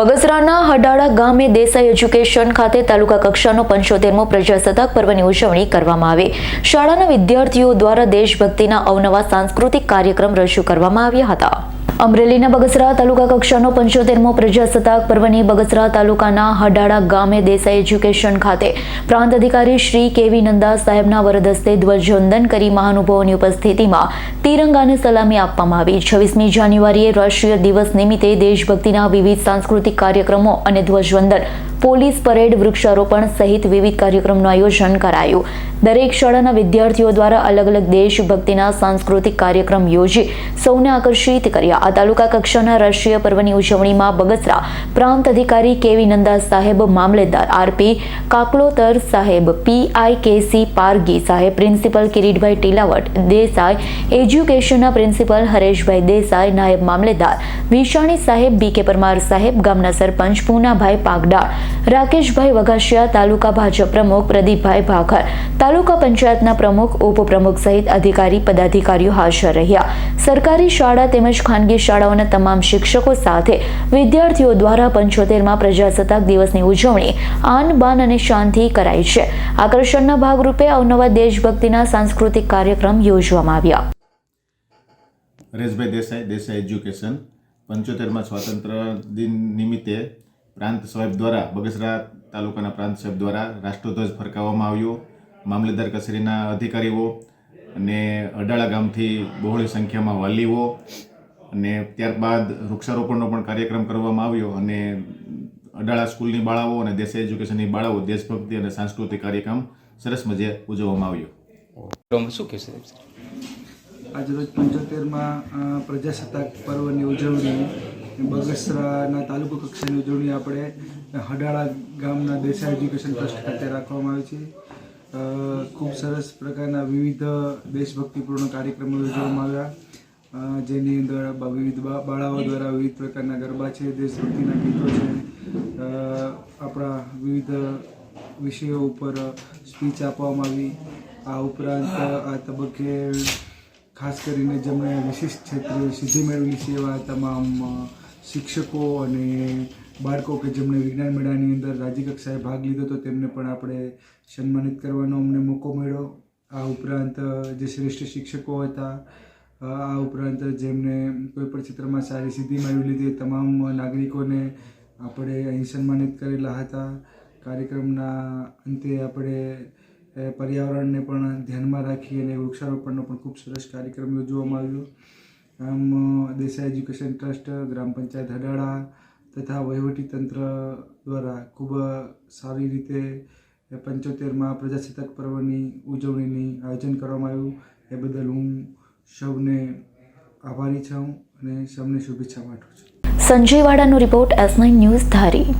બગસરાના હડાળા ગામે દેસાઈ એજ્યુકેશન ખાતે તાલુકા કક્ષાનો પંચોતેરમો પ્રજાસત્તાક પર્વની ઉજવણી કરવામાં આવી. શાળાના વિદ્યાર્થીઓ દ્વારા દેશભક્તિના અવનવા સાંસ્કૃતિક કાર્યક્રમ રજૂ કરવામાં આવ્યા હતા. અમરેલીના બગસરા તાલુકા કક્ષાનો પંચોતેરમો પ્રજાસત્તાક પર્વની બગસરા તાલુકાના હડાળા ગામે દેસાઈ એજ્યુકેશન ખાતે પ્રાંત અધિકારી શ્રી કેવી નંદા સાહેબના વરદસ્તે ધ્વજવંદન કરી મહાનુભાવોની ઉપસ્થિતિમાં તિરંગાને સલામી આપવામાં આવી. છવ્વીસમી જાન્યુઆરીએ રાષ્ટ્રીય દિવસ નિમિત્તે દેશભક્તિના વિવિધ સાંસ્કૃતિક કાર્યક્રમો અને ધ્વજવંદન પોલીસ પરેડ વૃક્ષારોપણ સહિત વિવિધ કાર્યક્રમનું આયોજન કરાયું. દરેક શાળાના વિદ્યાર્થીઓ દ્વારા અલગ અલગ દેશભક્તિના સાંસ્કૃતિક કાર્યક્રમ યોજી સૌને આકર્ષિત કર્યા. આ તાલુકા કક્ષાના રાષ્ટ્રીય પર્વની ઉજવણીમાં બગસરા પ્રાંત અધિકારી કેવી નંદા સાહેબ, મામલેદાર આરપી કાકલોતર સાહેબ પીઆઈ કેસી પારગી સાહેબ, પ્રિન્સિપલ કિરીટભાઈ ટીલાવટ, દેસાઈ એજ્યુકેશનના પ્રિન્સિપલ હરેશભાઈ દેસાઈ, નાયબ મામલેદાર વિશાણી સાહેબ, બી કે પરમાર સાહેબ, ગામના સરપંચ પૂનાભાઈ પાગડાળ રાકેશભાઈ વઘાસિયા, તાલુકા ભાજપ પ્રમુખ પ્રદીપભાઈ ભાખર, તાલુકા પંચાયતના પ્રમુખ, ઉપપ્રમુખ સહિત અધિકારી, પદાધિકારીઓ હાજર રહ્યા. સરકારી શાળા તેમજ ખાનગી શાળાઓના તમામ શિક્ષકો સાથે વિદ્યાર્થીઓ દ્વારા પંચોતેરમાં પ્રજાસત્તાક દિવસની ઉજવણી આન બાન અને શાંતિ કરાઈ છે. આકર્ષણના ભાગરૂપે અવનવા દેશભક્તિના સાંસ્કૃતિક કાર્યક્રમ યોજવામાં આવ્યા. રેશભાઈ દેસાઈ દેસાઈ એજ્યુકેશન. પંચોતેરમાં સ્વાતંત્ર્ય દિન નિમિત્તે પ્રાંત સાહેબ દ્વારા બગસરા તાલુકાના પ્રાંત સાહેબ દ્વારા રાષ્ટ્રધ્વજ ફરકાવવામાં આવ્યો. મામલેદાર કચેરીના અધિકારીઓ અને અડાળા ગામથી બહોળી સંખ્યામાં વાલીઓ અને ત્યારબાદ વૃક્ષારોપણનો પણ કાર્યક્રમ કરવામાં આવ્યો અને અડાળા સ્કૂલની બાળાઓ અને દેશ એજ્યુકેશનની બાળાઓ દેશભક્તિ અને સાંસ્કૃતિક કાર્યક્રમ સરસ મજે ઉજવવામાં આવ્યો. શું કહેશે આજરોજ પંચોતેરમાં પ્રજાસત્તાક પર્વની ઉજવણી બગસરાના તાલુકા કક્ષાની ઉજવણી આપણે હડાળા ગામના દેસાઈ એજ્યુકેશન ટ્રસ્ટ ખાતે રાખવામાં આવી છે. ખૂબ સરસ પ્રકારના વિવિધ દેશભક્તિપૂર્ણ કાર્યક્રમો યોજવામાં આવ્યા. જેની અંદર વિવિધ બાળાઓ દ્વારા વિવિધ પ્રકારના ગરબા છે, દેશભક્તિના ગીતો છે. આપણા વિવિધ વિષયો ઉપર સ્પીચ આપવામાં આવી. આ ઉપરાંત આ તબક્કે ખાસ કરીને જેમણે વિશિષ્ટ ક્ષેત્રે સિદ્ધિ મેળવેલી એવા તમામ શિક્ષકો અને બાળકો કે જેમણે વિજ્ઞાન મેળાની અંદર રાજ્યકક્ષાએ ભાગ લીધો તો તેમને પણ આપણે સન્માનિત કરવાનો અમને મોકો મળ્યો. આ ઉપરાંત, જે શ્રેષ્ઠ શિક્ષકો હતા, આ ઉપરાંત જેમને કોઈ પણ ક્ષેત્રમાં સારી સિદ્ધિ મેળવી લીધી તમામ નાગરિકોને આપણે અહીં સન્માનિત કરેલા હતા. કાર્યક્રમના અંતે આપણે પર્યાવરણને પણ ધ્યાનમાં રાખી અને વૃક્ષારોપણનો પણ ખૂબ સરસ કાર્યક્રમ યોજવામાં આવ્યો. આમ દેસાઈ એજ્યુકેશન ટ્રસ્ટ, ગ્રામ પંચાયત હડાળા તથા વહીવટી તંત્ર દ્વારા ખૂબ સારી રીતે પંચોતેરમાં પ્રજાસત્તાક પર્વની ઉજવણીની આયોજન કરવામાં આવ્યું. એ બદલ હું સૌને આભારી છું અને સૌને શુભેચ્છા પાઠવું છું. Sanjay વાડાનો report S nine news Dhari.